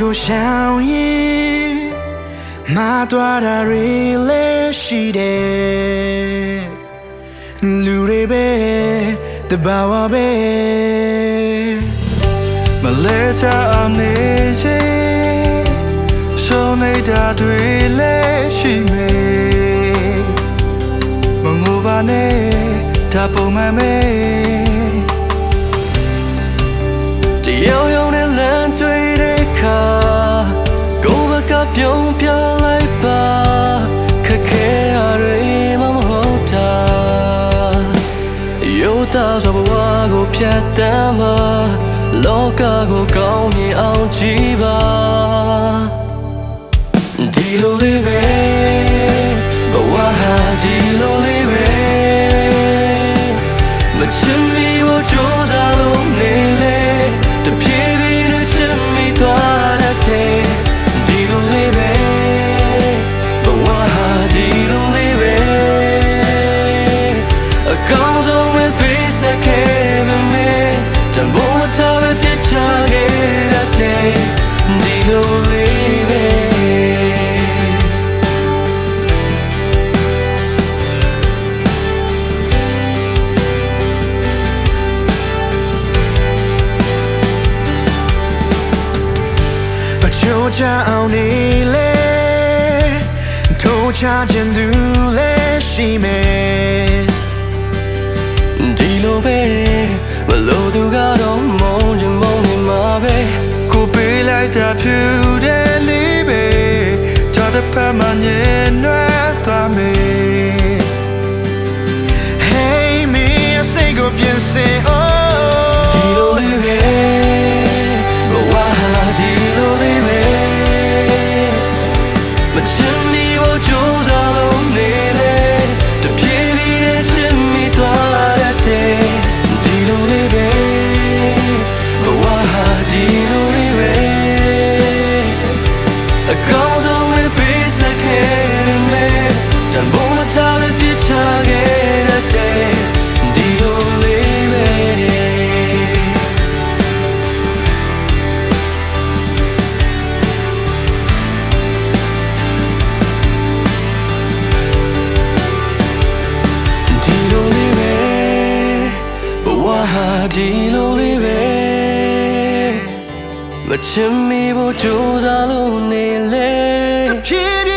ကိုရှောင်ရင်မတော်တာတွေလည်းရှိတယ်လူတွေပဲတဘာဝပဲမလဲချအောင်နေချင်ဆုံးနေတာတွေလည်းရှိမယ်မငိုပါနဲ့ဒါပုံမှန်ပဲတယောက်ယော တာဆိုဘဝကိုဖြတ်တမ်းပါလောကကိုကောင်းမြင်အောင်ကြည့်ပါဒီလိုလေးပဲဘဝဟာဒီလိုလေးပဲမချင်မီကိုကြိုး ချခဲ့တဲ့ဒီလိုလေးပဲအချိုးချအောင်နေလေထိုးချခြင်းသူလည်းရှိမယ်ဒီလိုပဲ မလို့သူကတော့မုန်းချင်မုန်းနေမှာပဲကိုပေးလိုက်တာဖြူတယ်လေးပဲချာတဲ့ဖက်မှညင်နွ အကော မချင်မီဖို့ကြိုးစားလို့နေလေတဖြည်းဖြည်း